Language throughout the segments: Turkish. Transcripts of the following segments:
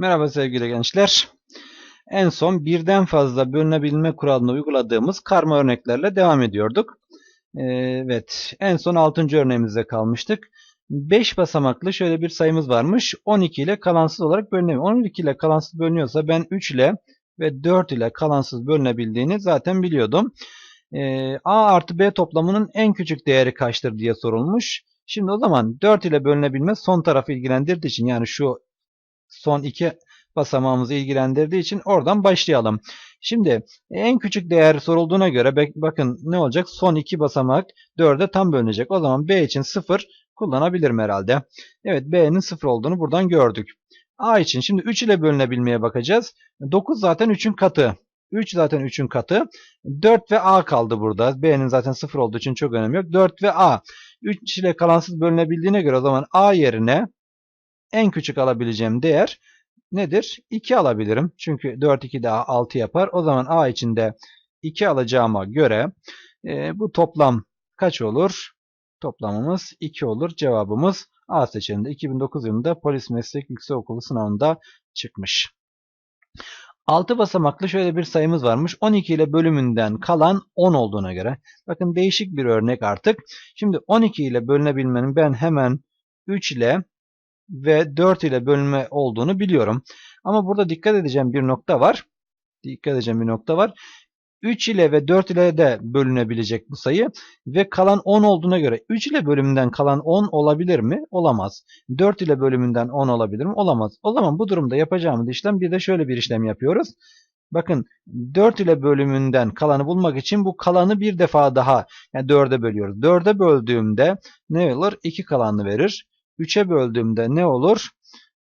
Merhaba sevgili gençler. En son birden fazla bölünebilme kuralını uyguladığımız karma örneklerle devam ediyorduk. Ee, Evet, en son 6. örneğimizde kalmıştık. 5 basamaklı şöyle bir sayımız varmış. 12 ile kalansız olarak bölünemiyor. 12 ile kalansız bölünüyorsa ben 3 ile ve 4 ile kalansız bölünebildiğini zaten biliyordum. Ee, A artı B toplamının en küçük değeri kaçtır diye sorulmuş. Şimdi o zaman 4 ile bölünebilme son tarafı ilgilendirdiği için yani şu son iki basamağımızı ilgilendirdiği için oradan başlayalım. Şimdi en küçük değer sorulduğuna göre bakın ne olacak? Son iki basamak 4'e tam bölünecek. O zaman B için 0 kullanabilirim herhalde. Evet B'nin 0 olduğunu buradan gördük. A için şimdi 3 ile bölünebilmeye bakacağız. 9 zaten 3'ün katı. 3 zaten 3'ün katı. 4 ve A kaldı burada. B'nin zaten 0 olduğu için çok önemi yok. 4 ve A. 3 ile kalansız bölünebildiğine göre o zaman A yerine en küçük alabileceğim değer nedir? 2 alabilirim. Çünkü 4 2 daha 6 yapar. O zaman A içinde 2 alacağıma göre e, bu toplam kaç olur? Toplamımız 2 olur. Cevabımız A seçeneğinde 2009 yılında polis meslek yüksekokulu sınavında çıkmış. 6 basamaklı şöyle bir sayımız varmış. 12 ile bölümünden kalan 10 olduğuna göre. Bakın değişik bir örnek artık. Şimdi 12 ile bölünebilmenin ben hemen 3 ile ve 4 ile bölünme olduğunu biliyorum. Ama burada dikkat edeceğim bir nokta var. Dikkat edeceğim bir nokta var. 3 ile ve 4 ile de bölünebilecek bu sayı ve kalan 10 olduğuna göre 3 ile bölümünden kalan 10 olabilir mi? Olamaz. 4 ile bölümünden 10 olabilir mi? Olamaz. O zaman bu durumda yapacağımız işlem bir de şöyle bir işlem yapıyoruz. Bakın 4 ile bölümünden kalanı bulmak için bu kalanı bir defa daha yani 4'e bölüyoruz. 4'e böldüğümde ne olur? 2 kalanını verir. 3'e böldüğümde ne olur?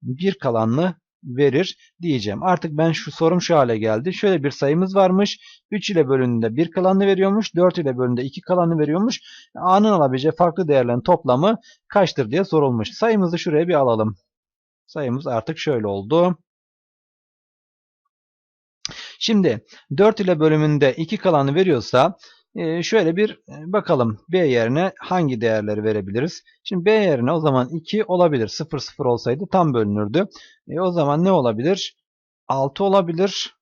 1 kalanını verir diyeceğim. Artık ben şu sorum şu hale geldi. Şöyle bir sayımız varmış. 3 ile bölündüğünde 1 kalanını veriyormuş. 4 ile bölündüğünde 2 kalanını veriyormuş. A'nın alabileceği farklı değerlerin toplamı kaçtır diye sorulmuş. Sayımızı şuraya bir alalım. Sayımız artık şöyle oldu. Şimdi 4 ile bölümünde 2 kalanı veriyorsa şöyle bir e, bakalım B yerine hangi değerleri verebiliriz? Şimdi B yerine o zaman 2 olabilir. 0 0 olsaydı tam bölünürdü. E, o zaman ne olabilir? 6 olabilir.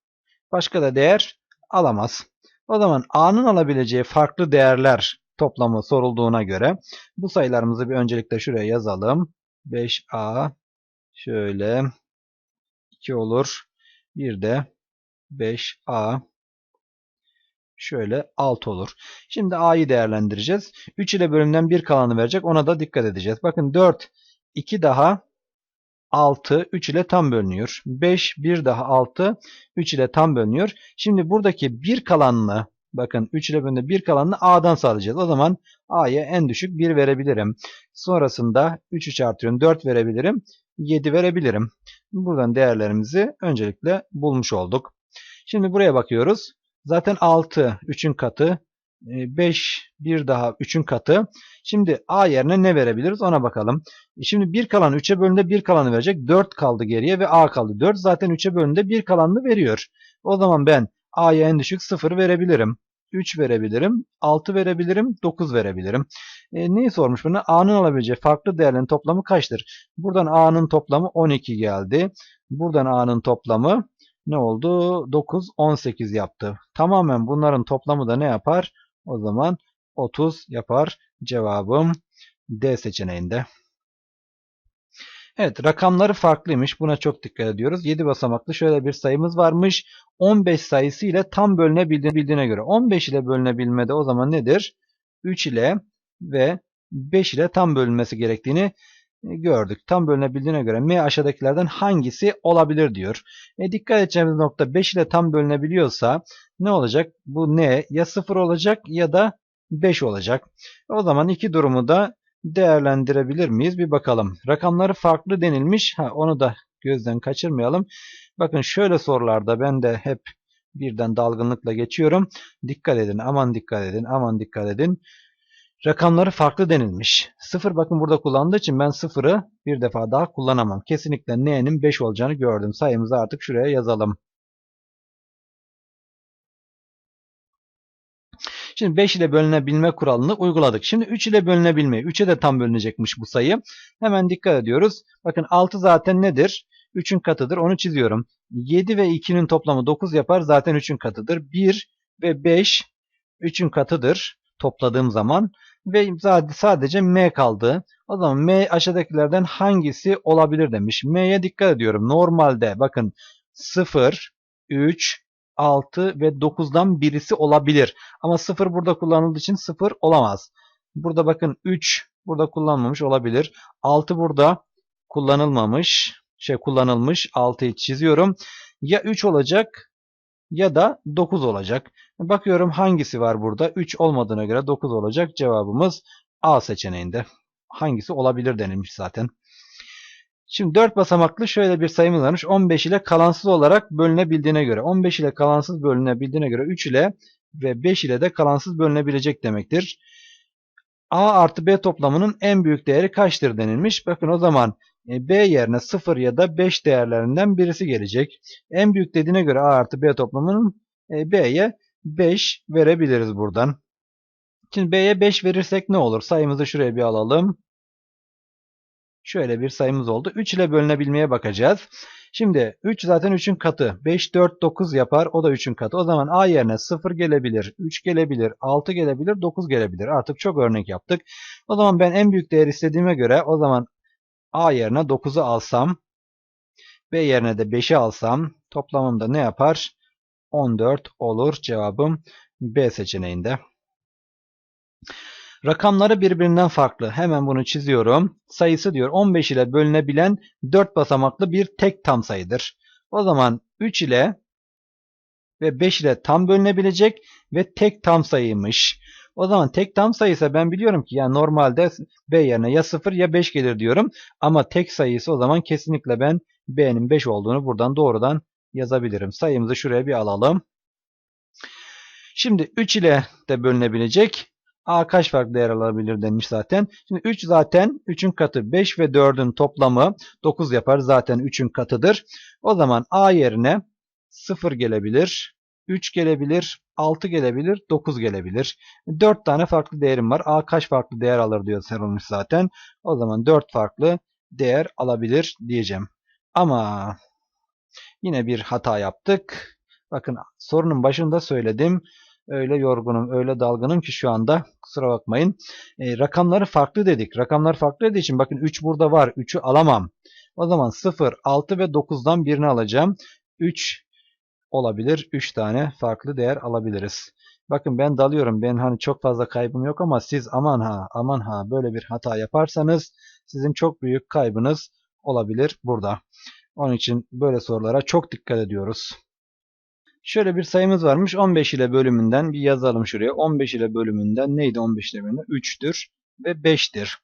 Başka da değer alamaz. O zaman A'nın alabileceği farklı değerler toplamı sorulduğuna göre bu sayılarımızı bir öncelikle şuraya yazalım. 5A şöyle 2 olur. Bir de 5A şöyle 6 olur. Şimdi A'yı değerlendireceğiz. 3 ile bölümden 1 kalanı verecek. Ona da dikkat edeceğiz. Bakın 4, 2 daha 6, 3 ile tam bölünüyor. 5, 1 daha 6, 3 ile tam bölünüyor. Şimdi buradaki 1 kalanını bakın 3 ile bölümde 1 kalanını A'dan sağlayacağız. O zaman A'ya en düşük 1 verebilirim. Sonrasında 3 3 artıyorum 4 verebilirim. 7 verebilirim. Buradan değerlerimizi öncelikle bulmuş olduk. Şimdi buraya bakıyoruz. Zaten 6 3'ün katı. 5 e, bir daha 3'ün katı. Şimdi A yerine ne verebiliriz ona bakalım. E, şimdi 1 kalan 3'e bölünde 1 kalanı verecek. 4 kaldı geriye ve A kaldı. 4 zaten 3'e bölünde 1 kalanını veriyor. O zaman ben A'ya en düşük 0 verebilirim. 3 verebilirim, 6 verebilirim, 9 verebilirim. E, neyi sormuş bana? A'nın alabileceği farklı değerlerin toplamı kaçtır? Buradan A'nın toplamı 12 geldi. Buradan A'nın toplamı ne oldu? 9, 18 yaptı. Tamamen bunların toplamı da ne yapar? O zaman 30 yapar. Cevabım D seçeneğinde. Evet rakamları farklıymış. Buna çok dikkat ediyoruz. 7 basamaklı şöyle bir sayımız varmış. 15 sayısı ile tam bölünebildiğine göre. 15 ile bölünebilmede o zaman nedir? 3 ile ve 5 ile tam bölünmesi gerektiğini gördük. Tam bölünebildiğine göre M aşağıdakilerden hangisi olabilir diyor. E, dikkat edeceğimiz nokta 5 ile tam bölünebiliyorsa ne olacak? Bu ne? Ya 0 olacak ya da 5 olacak. O zaman iki durumu da değerlendirebilir miyiz? Bir bakalım. Rakamları farklı denilmiş. Ha, onu da gözden kaçırmayalım. Bakın şöyle sorularda ben de hep birden dalgınlıkla geçiyorum. Dikkat edin, aman dikkat edin, aman dikkat edin. Rakamları farklı denilmiş. Sıfır bakın burada kullandığı için ben sıfırı bir defa daha kullanamam. Kesinlikle n'nin 5 olacağını gördüm. Sayımızı artık şuraya yazalım. Şimdi 5 ile bölünebilme kuralını uyguladık. Şimdi 3 ile bölünebilme. 3'e de tam bölünecekmiş bu sayı. Hemen dikkat ediyoruz. Bakın 6 zaten nedir? 3'ün katıdır. Onu çiziyorum. 7 ve 2'nin toplamı 9 yapar. Zaten 3'ün katıdır. 1 ve 5 3'ün katıdır topladığım zaman. Ve sadece m kaldı. O zaman m aşağıdakilerden hangisi olabilir demiş. m'ye dikkat ediyorum. Normalde bakın 0, 3, 6 ve 9'dan birisi olabilir. Ama 0 burada kullanıldığı için 0 olamaz. Burada bakın 3 burada kullanılmamış olabilir. 6 burada kullanılmamış. Şey kullanılmış. 6'yı çiziyorum. Ya 3 olacak ya da 9 olacak. Bakıyorum hangisi var burada? 3 olmadığına göre 9 olacak. Cevabımız A seçeneğinde. Hangisi olabilir denilmiş zaten. Şimdi 4 basamaklı şöyle bir sayımız varmış. 15 ile kalansız olarak bölünebildiğine göre. 15 ile kalansız bölünebildiğine göre 3 ile ve 5 ile de kalansız bölünebilecek demektir. A artı B toplamının en büyük değeri kaçtır denilmiş. Bakın o zaman B yerine 0 ya da 5 değerlerinden birisi gelecek. En büyük dediğine göre A artı B toplamının e, B'ye 5 verebiliriz buradan. Şimdi B'ye 5 verirsek ne olur? Sayımızı şuraya bir alalım. Şöyle bir sayımız oldu. 3 ile bölünebilmeye bakacağız. Şimdi 3 zaten 3'ün katı. 5, 4, 9 yapar. O da 3'ün katı. O zaman A yerine 0 gelebilir, 3 gelebilir, 6 gelebilir, 9 gelebilir. Artık çok örnek yaptık. O zaman ben en büyük değer istediğime göre o zaman A yerine 9'u alsam, B yerine de 5'i alsam toplamımda ne yapar? 14 olur. Cevabım B seçeneğinde. Rakamları birbirinden farklı. Hemen bunu çiziyorum. Sayısı diyor 15 ile bölünebilen 4 basamaklı bir tek tam sayıdır. O zaman 3 ile ve 5 ile tam bölünebilecek ve tek tam sayıymış. O zaman tek tam sayısı ben biliyorum ki yani normalde B yerine ya 0 ya 5 gelir diyorum. Ama tek sayısı o zaman kesinlikle ben B'nin 5 olduğunu buradan doğrudan yazabilirim. Sayımızı şuraya bir alalım. Şimdi 3 ile de bölünebilecek. A kaç farklı değer alabilir demiş zaten. Şimdi 3 zaten 3'ün katı 5 ve 4'ün toplamı 9 yapar. Zaten 3'ün katıdır. O zaman A yerine 0 gelebilir. 3 gelebilir, 6 gelebilir, 9 gelebilir. 4 tane farklı değerim var. A kaç farklı değer alır diyor sorulmuş zaten. O zaman 4 farklı değer alabilir diyeceğim. Ama yine bir hata yaptık. Bakın sorunun başında söyledim. Öyle yorgunum, öyle dalgınım ki şu anda kusura bakmayın. E, rakamları farklı dedik. Rakamlar farklı dediği için bakın 3 burada var. 3'ü alamam. O zaman 0, 6 ve 9'dan birini alacağım. 3 olabilir. 3 tane farklı değer alabiliriz. Bakın ben dalıyorum. Ben hani çok fazla kaybım yok ama siz aman ha aman ha böyle bir hata yaparsanız sizin çok büyük kaybınız olabilir burada. Onun için böyle sorulara çok dikkat ediyoruz. Şöyle bir sayımız varmış. 15 ile bölümünden bir yazalım şuraya. 15 ile bölümünden neydi 15 ile bölümünden? 3'tür ve 5'tir.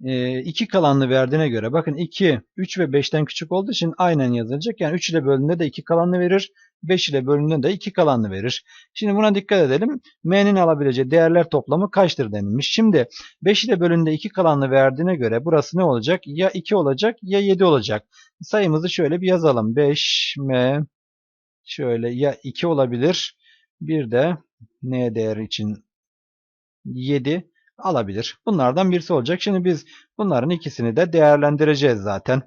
2 e, kalanlı verdiğine göre bakın 2, 3 ve 5'ten küçük olduğu için aynen yazılacak. Yani 3 ile bölümünde de 2 kalanlı verir. 5 ile bölümünde de 2 kalanlı verir. Şimdi buna dikkat edelim. M'nin alabileceği değerler toplamı kaçtır denilmiş. Şimdi 5 ile bölümünde 2 kalanlı verdiğine göre burası ne olacak? Ya 2 olacak ya 7 olacak. Sayımızı şöyle bir yazalım. 5 M şöyle ya 2 olabilir. Bir de N değeri için 7 alabilir. Bunlardan birisi olacak. Şimdi biz bunların ikisini de değerlendireceğiz zaten.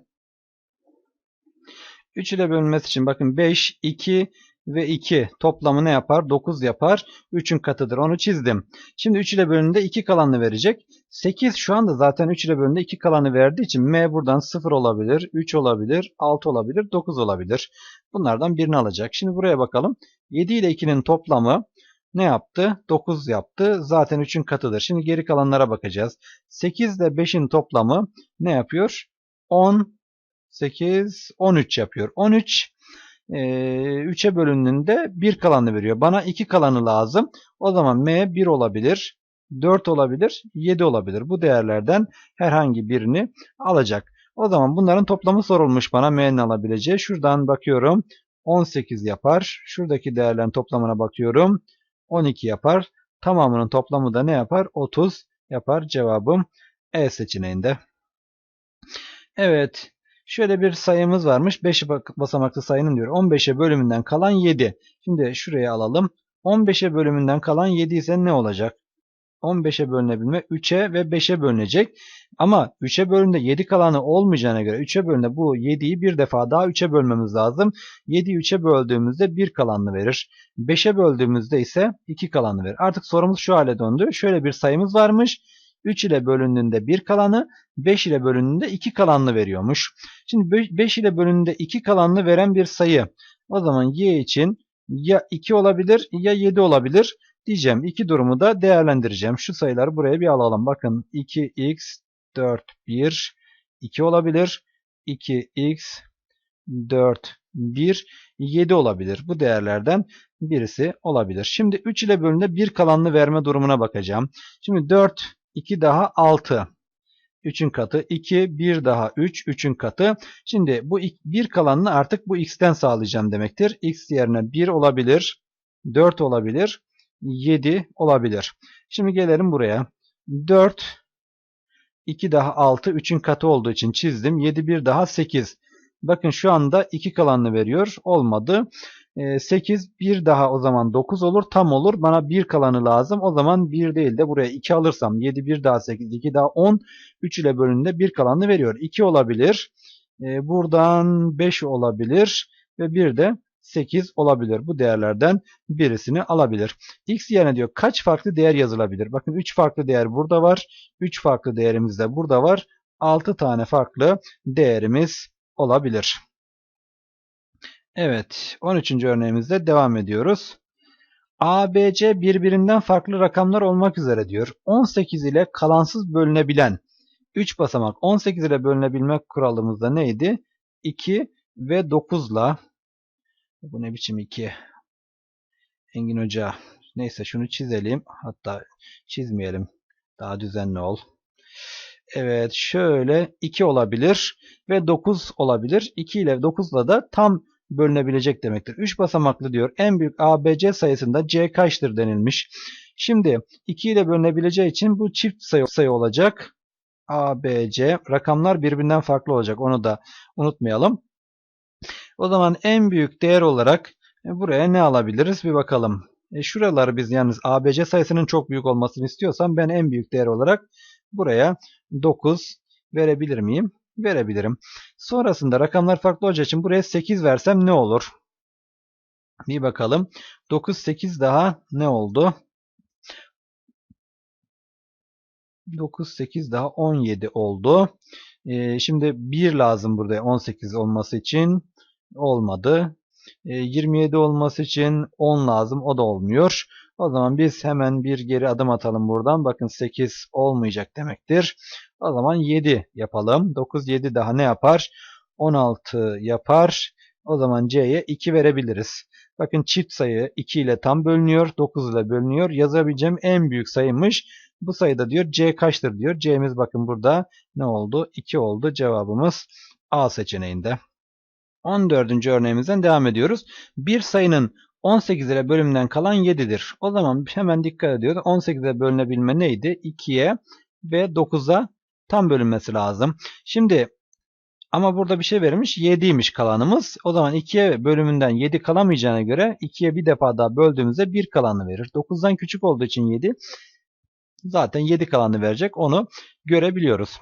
3 ile bölünmesi için bakın 5, 2 ve 2 toplamı ne yapar? 9 yapar. 3'ün katıdır. Onu çizdim. Şimdi 3 ile bölünde 2 kalanını verecek. 8 şu anda zaten 3 ile bölünde 2 kalanı verdiği için M buradan 0 olabilir, 3 olabilir, 6 olabilir, 9 olabilir. Bunlardan birini alacak. Şimdi buraya bakalım. 7 ile 2'nin toplamı ne yaptı? 9 yaptı. Zaten 3'ün katıdır. Şimdi geri kalanlara bakacağız. 8 ile 5'in toplamı ne yapıyor? 10, 8, 13 yapıyor. 13 e, 3'e bölündüğünde 1 kalanı veriyor. Bana 2 kalanı lazım. O zaman M 1 olabilir, 4 olabilir, 7 olabilir. Bu değerlerden herhangi birini alacak. O zaman bunların toplamı sorulmuş bana M'nin alabileceği. Şuradan bakıyorum. 18 yapar. Şuradaki değerlerin toplamına bakıyorum. 12 yapar. Tamamının toplamı da ne yapar? 30 yapar. Cevabım E seçeneğinde. Evet. Şöyle bir sayımız varmış. 5 basamaklı sayının diyor. 15'e bölümünden kalan 7. Şimdi şuraya alalım. 15'e bölümünden kalan 7 ise ne olacak? 15'e bölünebilme 3'e ve 5'e bölünecek. Ama 3'e bölümde 7 kalanı olmayacağına göre 3'e bölümde bu 7'yi bir defa daha 3'e bölmemiz lazım. 7'yi 3'e böldüğümüzde 1 kalanını verir. 5'e böldüğümüzde ise 2 kalanını verir. Artık sorumuz şu hale döndü. Şöyle bir sayımız varmış. 3 ile bölündüğünde 1 kalanı, 5 ile bölündüğünde 2 kalanını veriyormuş. Şimdi 5 ile bölündüğünde 2 kalanını veren bir sayı. O zaman y için ya 2 olabilir ya 7 olabilir diyeceğim. İki durumu da değerlendireceğim. Şu sayıları buraya bir alalım. Bakın 2x 4 1 2 olabilir. 2x 4 1 7 olabilir. Bu değerlerden birisi olabilir. Şimdi 3 ile bölümde 1 kalanını verme durumuna bakacağım. Şimdi 4 2 daha 6. 3'ün katı 2, 1 daha 3, 3'ün katı. Şimdi bu 1 kalanını artık bu x'ten sağlayacağım demektir. x yerine 1 olabilir, 4 olabilir, 7 olabilir. Şimdi gelelim buraya. 4, 2 daha 6, 3'ün katı olduğu için çizdim. 7, 1 daha 8. Bakın şu anda 2 kalanını veriyor. Olmadı. 8 ee, 1 daha o zaman 9 olur. Tam olur. Bana 1 kalanı lazım. O zaman 1 değil de buraya 2 alırsam 7 1 daha 8 2 daha 10 3 ile bölünde 1 kalanı veriyor. 2 olabilir. Ee, buradan 5 olabilir. Ve 1 de 8 olabilir. Bu değerlerden birisini alabilir. X yerine diyor kaç farklı değer yazılabilir? Bakın 3 farklı değer burada var. 3 farklı değerimiz de burada var. 6 tane farklı değerimiz olabilir. Evet 13. örneğimizde devam ediyoruz. ABC birbirinden farklı rakamlar olmak üzere diyor. 18 ile kalansız bölünebilen 3 basamak 18 ile bölünebilme kuralımızda neydi? 2 ve 9 ile bu ne biçim 2? Engin Hoca. Neyse şunu çizelim. Hatta çizmeyelim. Daha düzenli ol. Evet şöyle 2 olabilir ve 9 olabilir. 2 ile 9 ile da tam bölünebilecek demektir. 3 basamaklı diyor. En büyük ABC sayısında C kaçtır denilmiş. Şimdi 2 ile bölünebileceği için bu çift sayı, sayı olacak. ABC rakamlar birbirinden farklı olacak. Onu da unutmayalım. O zaman en büyük değer olarak e, buraya ne alabiliriz bir bakalım. E şuraları biz yalnız ABC sayısının çok büyük olmasını istiyorsam ben en büyük değer olarak buraya 9 verebilir miyim? Verebilirim. Sonrasında rakamlar farklı olacağı için buraya 8 versem ne olur? Bir bakalım. 9, 8 daha ne oldu? 9, 8 daha 17 oldu. Ee, şimdi 1 lazım burada 18 olması için. Olmadı. 27 ee, olması için 10 lazım. O da olmuyor. O zaman biz hemen bir geri adım atalım buradan. Bakın 8 olmayacak demektir. O zaman 7 yapalım. 9, 7 daha ne yapar? 16 yapar. O zaman C'ye 2 verebiliriz. Bakın çift sayı 2 ile tam bölünüyor. 9 ile bölünüyor. Yazabileceğim en büyük sayıymış. Bu sayıda diyor C kaçtır diyor. C'miz bakın burada ne oldu? 2 oldu. Cevabımız A seçeneğinde. 14. örneğimizden devam ediyoruz. Bir sayının 18 ile bölümden kalan 7'dir. O zaman hemen dikkat ediyoruz. 18 ile bölünebilme neydi? 2'ye ve 9'a tam bölünmesi lazım. Şimdi ama burada bir şey verilmiş. 7'ymiş kalanımız. O zaman 2'ye bölümünden 7 kalamayacağına göre 2'ye bir defa daha böldüğümüzde 1 kalanı verir. 9'dan küçük olduğu için 7 zaten 7 kalanı verecek. Onu görebiliyoruz.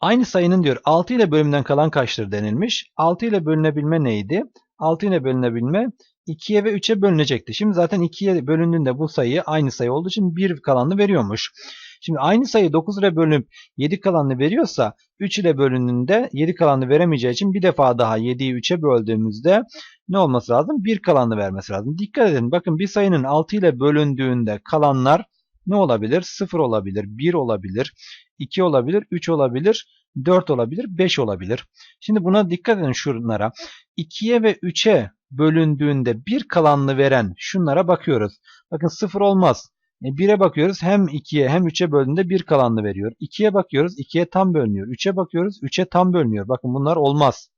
Aynı sayının diyor 6 ile bölümden kalan kaçtır denilmiş. 6 ile bölünebilme neydi? 6 ile bölünebilme 2'ye ve 3'e bölünecekti. Şimdi zaten 2'ye bölündüğünde bu sayı aynı sayı olduğu için 1 kalanını veriyormuş. Şimdi aynı sayı 9 ile bölünüp 7 kalanını veriyorsa 3 ile bölündüğünde 7 kalanını veremeyeceği için bir defa daha 7'yi 3'e böldüğümüzde ne olması lazım? 1 kalanını vermesi lazım. Dikkat edin bakın bir sayının 6 ile bölündüğünde kalanlar ne olabilir? 0 olabilir, 1 olabilir, 2 olabilir, 3 olabilir, 4 olabilir, 5 olabilir. Şimdi buna dikkat edin şunlara. 2'ye ve 3'e bölündüğünde bir kalanını veren şunlara bakıyoruz. Bakın 0 olmaz. 1'e e, bakıyoruz hem 2'ye hem 3'e böldüğünde bir kalanını veriyor. 2'ye bakıyoruz 2'ye tam bölünüyor. 3'e bakıyoruz 3'e tam bölünüyor. Bakın bunlar olmaz.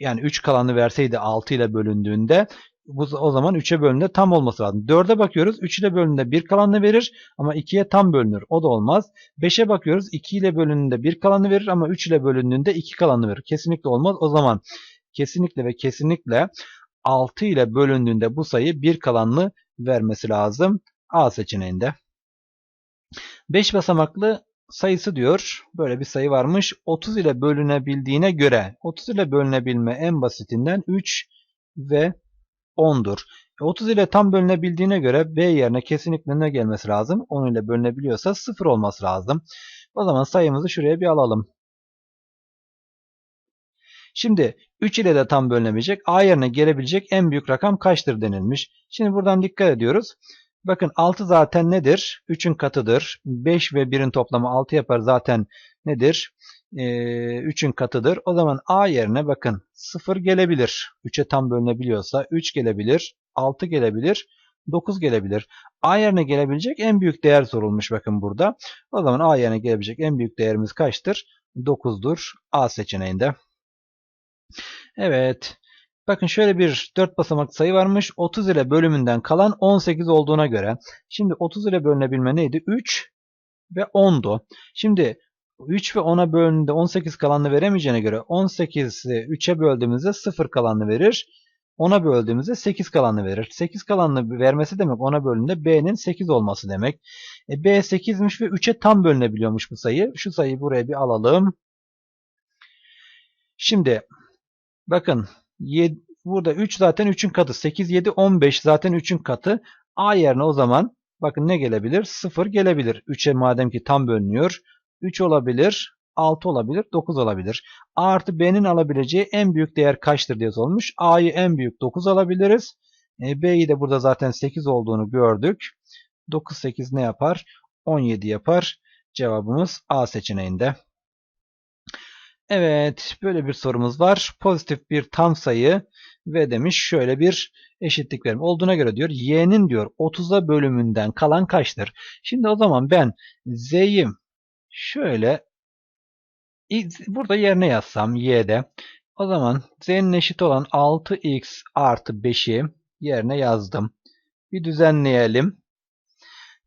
Yani 3 kalanı verseydi 6 ile bölündüğünde bu o zaman 3'e bölündüğünde tam olması lazım. 4'e bakıyoruz. 3 ile bölündüğünde 1 kalanını verir ama 2'ye tam bölünür. O da olmaz. 5'e bakıyoruz. 2 ile bölündüğünde 1 kalanı verir ama 3 ile bölündüğünde 2 kalanı verir. Kesinlikle olmaz. O zaman kesinlikle ve kesinlikle 6 ile bölündüğünde bu sayı 1 kalanını vermesi lazım. A seçeneğinde. 5 basamaklı sayısı diyor. Böyle bir sayı varmış. 30 ile bölünebildiğine göre 30 ile bölünebilme en basitinden 3 ve 10'dur. 30 ile tam bölünebildiğine göre B yerine kesinlikle ne gelmesi lazım? 10 ile bölünebiliyorsa 0 olması lazım. O zaman sayımızı şuraya bir alalım. Şimdi 3 ile de tam bölünebilecek. A yerine gelebilecek en büyük rakam kaçtır denilmiş. Şimdi buradan dikkat ediyoruz. Bakın 6 zaten nedir? 3'ün katıdır. 5 ve 1'in toplamı 6 yapar zaten nedir? Ee, 3'ün katıdır. O zaman A yerine bakın 0 gelebilir. 3'e tam bölünebiliyorsa 3 gelebilir. 6 gelebilir. 9 gelebilir. A yerine gelebilecek en büyük değer sorulmuş bakın burada. O zaman A yerine gelebilecek en büyük değerimiz kaçtır? 9'dur. A seçeneğinde. Evet. Bakın şöyle bir 4 basamak sayı varmış. 30 ile bölümünden kalan 18 olduğuna göre. Şimdi 30 ile bölünebilme neydi? 3 ve 10'du. Şimdi 3 ve 10'a bölündüğünde 18 kalanını veremeyeceğine göre 18'i 3'e böldüğümüzde 0 kalanını verir. 10'a böldüğümüzde 8 kalanını verir. 8 kalanını vermesi demek 10'a bölündüğünde B'nin 8 olması demek. E, B 8'miş ve 3'e tam bölünebiliyormuş bu sayı. Şu sayıyı buraya bir alalım. Şimdi bakın 7, burada 3 zaten 3'ün katı. 8, 7, 15 zaten 3'ün katı. A yerine o zaman bakın ne gelebilir? 0 gelebilir. 3'e madem ki tam bölünüyor. 3 olabilir, 6 olabilir, 9 olabilir. A artı B'nin alabileceği en büyük değer kaçtır diye sorulmuş. A'yı en büyük 9 alabiliriz. E, B'yi de burada zaten 8 olduğunu gördük. 9, 8 ne yapar? 17 yapar. Cevabımız A seçeneğinde. Evet, böyle bir sorumuz var. Pozitif bir tam sayı ve demiş şöyle bir eşitlik verim olduğuna göre diyor y'nin diyor 30'a bölümünden kalan kaçtır? Şimdi o zaman ben z'yi şöyle burada yerine yazsam y'de o zaman z'nin eşit olan 6x artı 5'i yerine yazdım. Bir düzenleyelim.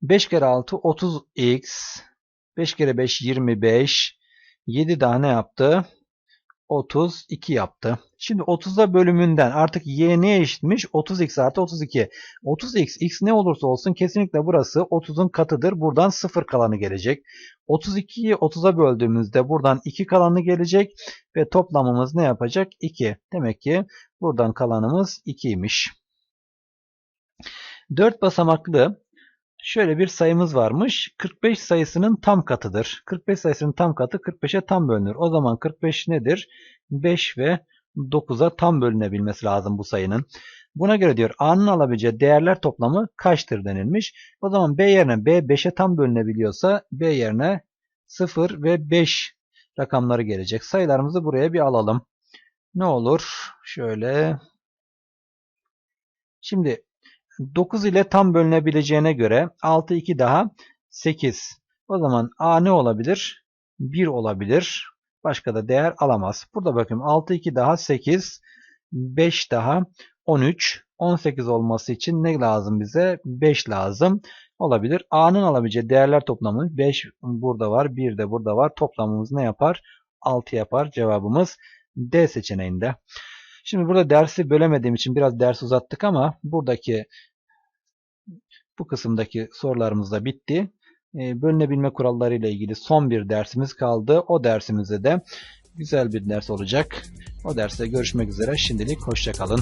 5 kere 6 30x 5 kere 5 25 7 daha ne yaptı? 32 yaptı. Şimdi 30'a bölümünden artık y neye eşitmiş? 30x artı 32. 30x x ne olursa olsun kesinlikle burası 30'un katıdır. Buradan 0 kalanı gelecek. 32'yi 30'a böldüğümüzde buradan 2 kalanı gelecek. Ve toplamımız ne yapacak? 2. Demek ki buradan kalanımız 2'ymiş. 4 basamaklı şöyle bir sayımız varmış. 45 sayısının tam katıdır. 45 sayısının tam katı 45'e tam bölünür. O zaman 45 nedir? 5 ve 9'a tam bölünebilmesi lazım bu sayının. Buna göre diyor A'nın alabileceği değerler toplamı kaçtır denilmiş. O zaman B yerine B 5'e tam bölünebiliyorsa B yerine 0 ve 5 rakamları gelecek. Sayılarımızı buraya bir alalım. Ne olur? Şöyle. Şimdi 9 ile tam bölünebileceğine göre 6 2 daha 8. O zaman A ne olabilir? 1 olabilir. Başka da değer alamaz. Burada bakın 6 2 daha 8. 5 daha 13. 18 olması için ne lazım bize? 5 lazım. Olabilir. A'nın alabileceği değerler toplamı 5 burada var. 1 de burada var. Toplamımız ne yapar? 6 yapar. Cevabımız D seçeneğinde. Şimdi burada dersi bölemediğim için biraz ders uzattık ama buradaki bu kısımdaki sorularımız da bitti. Ee, bölünebilme kuralları ile ilgili son bir dersimiz kaldı. O dersimizde de güzel bir ders olacak. O derste görüşmek üzere. Şimdilik hoşçakalın.